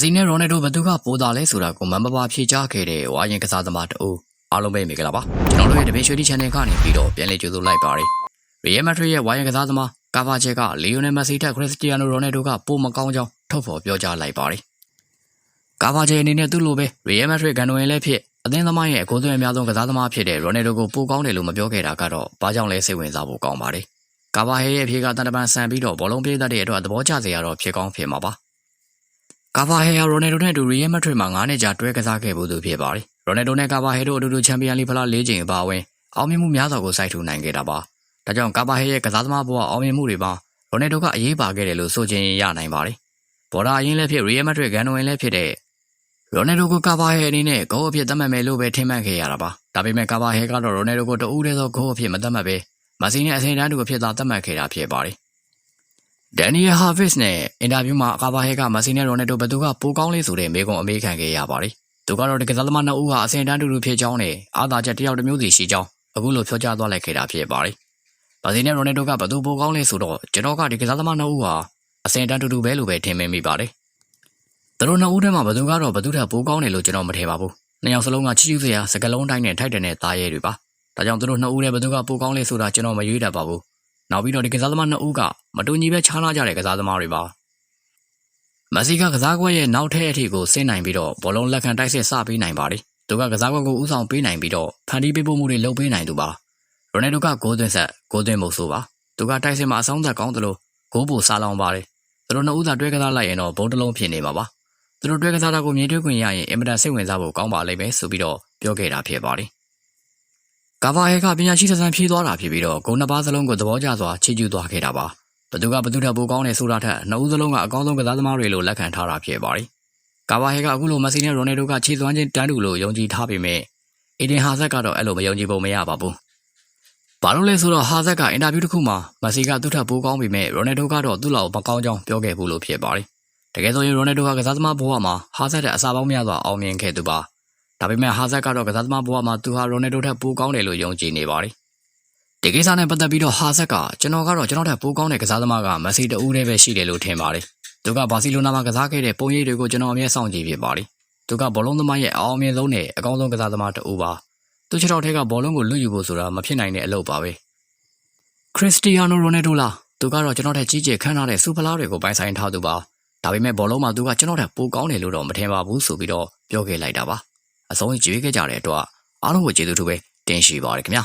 စီနဲ့ရိုနယ်ဒိုဘသူကပိုတာလဲဆိုတာကိုမမပါဖြေချခဲ့တဲ့ဝါရင်ကစားသမားတအူအားလုံးပဲမိကြလားပါကျွန်တော်တို့ရဲ့တပင်းရွှေတီ channel ကနေပြီးတော့ပြန်လည်ကြိုဆိုလိုက်ပါရစေရီယယ်မက်ဒရစ်ရဲ့ဝါရင်ကစားသမားကာဗာချက်ကလီယိုနယ်မက်ဆီတက်ခရစ္စတီယာနိုရိုနယ်ဒိုကပိုမကောင်းကြောင်းထုတ်ဖော်ပြောကြားလိုက်ပါတယ်ကာဗာချက်အနေနဲ့သူ့လိုပဲရီယယ်မက်ဒရစ်ကန်နိုဝင်လည်းဖြစ်အသင်းသမားရဲ့အကိုသွင်းအများဆုံးကစားသမားဖြစ်တဲ့ရိုနယ်ဒိုကိုပိုကောင်းတယ်လို့မပြောခဲ့တာကတော့ဘာကြောင့်လဲစိတ်ဝင်စားဖို့ကောင်းပါတယ်ကာဗာဟဲရဲ့အဖြေကတန်တပန်ဆန်ပြီးတော့ဘောလုံးပြေးတတ်တဲ့အတွက်သဘောကျစရာတော့ဖြစ်ကောင်းဖြစ်မှာပါ ကာဗာဟဲယာရိုနယ်ဒိုနဲ့အတူရီယယ်မက်ဒရစ်မှာ9နှစ်ကြာတွဲကစားခဲ့ဖို့သူဖြစ်ပါတယ်။ရိုနယ်ဒိုနဲ့ကာဗာဟဲတို့အတူတူချန်ပီယံလိဖလား၄ချိန်အပါအဝင်အောင်မြင်မှုများစွာကိုစိုက်ထူနိုင်ခဲ့တာပါ။ဒါကြောင့်ကာဗာဟဲရဲ့ကစားသမားဘဝအောင်မြင်မှုတွေမှာရိုနယ်ဒိုကအရေးပါခဲ့တယ်လို့ဆိုချင်ရနိုင်ပါတယ်။ဘော်ဒါအရင်လည်းဖြစ်ရီယယ်မက်ဒရစ်ဂန်နိုဝင်လည်းဖြစ်တဲ့ရိုနယ်ဒိုကိုကာဗာဟဲအနေနဲ့ဂိုးအဖြစ်သတ်မှတ်မယ်လို့ပဲထင်မှတ်ခဲ့ရတာပါ။ဒါပေမဲ့ကာဗာဟဲကတော့ရိုနယ်ဒိုကိုတဦးတည်းသောဂိုးအဖြစ်မသတ်မှတ်ပဲမဆီနဲ့အစိမ်းတန်းတူအဖြစ်သာသတ်မှတ်ခဲ့တာဖြစ်ပါတယ်။ ဒန်နီယယ်ဟာဗစ်နဲ့အင်တာဗျူးမှာအကာဘာဟဲကမက်ဆီနဲ့ရိုနယ်ဒိုဘယ်သူကပိုကောင်းလေးဆိုတဲ့မေးခွန်းအမေးခံခဲ့ရပါတယ်။သူကတော့ဒီကစားသမားနှစ်ဦးဟာအဆင့်တန်းတူတူဖြစ်ကြောင်းနဲ့အာသာချက်တစ်ယောက်တစ်မျိုးစီရှိကြောင်းအခုလိုပြောကြားသွားလိုက်ခဲ့တာဖြစ်ပါတယ်။မက်ဆီနဲ့ရိုနယ်ဒိုကဘယ်သူပိုကောင်းလေးဆိုတော့ကျွန်တော်ကဒီကစားသမားနှစ်ဦးဟာအဆင့်တန်းတူတူပဲလို့ပဲထင်မိပါတယ်။သူတို့နှစ်ဦးထဲမှာဘယ်သူကတော့ဘယ်သူထက်ပိုကောင်းတယ်လို့ကျွန်တော်မထင်ပါဘူး။နှစ်ယောက်စလုံးကချီချူးစရာစကလုံးတိုင်းနဲ့ထိုက်တယ်နဲ့သားရဲတွေပါ။ဒါကြောင့်သူတို့နှစ်ဦးထဲဘယ်သူကပိုကောင်းလေးဆိုတာကျွန်တော်မရွေးတတ်ပါဘူး။ နောက်ပြီးတော့ဒီကစားသမားနှစ်ဦးကမတူညီပဲခြားနားကြတဲ့ကစားသမားတွေပါမက်ဆီကကစားကွက်ရဲ့နောက်ထပ်အထိကိုဆင်းနိုင်ပြီးတော့ဘောလုံးလက်ခံတိုက်စစ်စပေးနိုင်ပါတယ်သူကကစားကွက်ကိုဥဆောင်ပေးနိုင်ပြီးတော့ဖန်တီးပေးဖို့မှုတွေလုပ်ပေးနိုင်သူပါရိုနယ်ဒိုကဂိုးသွင်းဆက်ဂိုးသွင်းမှုဆိုပါသူကတိုက်စစ်မှာအဆုံးသက်ကောင်းသလိုဂိုးပိုစားလောင်ပါတယ်သူတို့နှစ်ဦးသာတွဲကစားလိုက်ရင်တော့ဘုံတစ်လုံးဖြစ်နေမှာပါသူတို့တွဲကစားတာကိုမြင်တွေ့ခွင့်ရရင်အင်မတန်စိတ်ဝင်စားဖို့ကောင်းပါလိမ့်မယ်ဆိုပြီးတော့ပြောခဲ့တာဖြစ်ပါတယ် ကာဗာဟဲကပညာရှိသစံဖြေးသွားတာဖြစ်ပြီးတော့ဂုံနှစ်ပါးစလုံးကိုသဘောကျစွာချီးကျူးသွားခဲ့တာပါဘသူကဘသူထက်ပိုကောင်းတဲ့ဆိုတာထက်နှစ်ဦးစလုံးကအကောင်းဆုံးကစားသမားတွေလို့လက်ခံထားတာဖြစ်ပါတယ်ကာဗာဟဲကအခုလိုမက်ဆီနဲ့ရိုနယ်ဒိုကခြေသွမ်းချင်းတန်းတူလို့ယုံကြည်ထားပေမဲ့အီဒင်ဟာဇက်ကတော့အဲ့လိုမယုံကြည်ပုံမရပါဘူးဘာလို့လဲဆိုတော့ဟာဇက်ကအင်တာဗျူးတစ်ခုမှာမက်ဆီကသူ့ထက်ပိုကောင်းပေမဲ့ရိုနယ်ဒိုကတော့သူ့လောက်မကောင်းကြောင်းပြောခဲ့ဘူးလို့ဖြစ်ပါတယ်တကယ်ဆိုရင်ရိုနယ်ဒိုကကစားသမားဘဝမှာဟာဇက်တဲ့အစားပေါင်းများစွာအောင်မြင်ခဲ့သူပါ ဒါပေမဲ့ဟာဇက်ကတော့ကစားသမားဘဝမှာသူဟာရိုနယ်ဒိုထက်ပိုကောင်းတယ်လို့ယုံကြည်နေပါတယ်ဒီကိစ္စနဲ့ပတ်သက်ပြီးတော့ဟာဇက်ကကျွန်တော်ကတော့ကျွန်တော်ထက်ပိုကောင်းတဲ့ကစားသမားကမက်ဆီတဦးတည်းပဲရှိတယ်လို့ထင်ပါတယ်သူကဘာစီလိုနာမှာကစားခဲ့တဲ့ပုံရိပ်တွေကိုကျွန်တော်အမြဲစောင့်ကြည့်ဖြစ်ပါတယ်သူကဘောလုံးသမားရဲ့အအောင်မြင်ဆုံးနဲ့အကောင်းဆုံးကစားသမားတဦးပါသူခြေထောက်ထဲကဘောလုံးကိုလွတ်ယူဖို့ဆိုတာမဖြစ်နိုင်တဲ့အလုပ်ပါပဲခရစ္စတီယာနိုရိုနယ်ဒိုလားသူကတော့ကျွန်တော်ထက်ကြီးကျယ်ခမ်းနားတဲ့စူဖလားတွေကိုပိုင်ဆိုင်ထားသူပါဒါပေမဲ့ဘောလုံးမှာသူကကျွန်တော်ထက်ပိုကောင်းတယ်လို့တော့မထင်ပါဘူးဆိုပြီးတော့ပြောခဲ့လိုက်တာပါ အဆုံးကြွေးခဲ့ကြတဲ့အတွက်အားလုံးကိုကျေးဇူးတူပဲတင်ရှိပါရခင်ဗျာ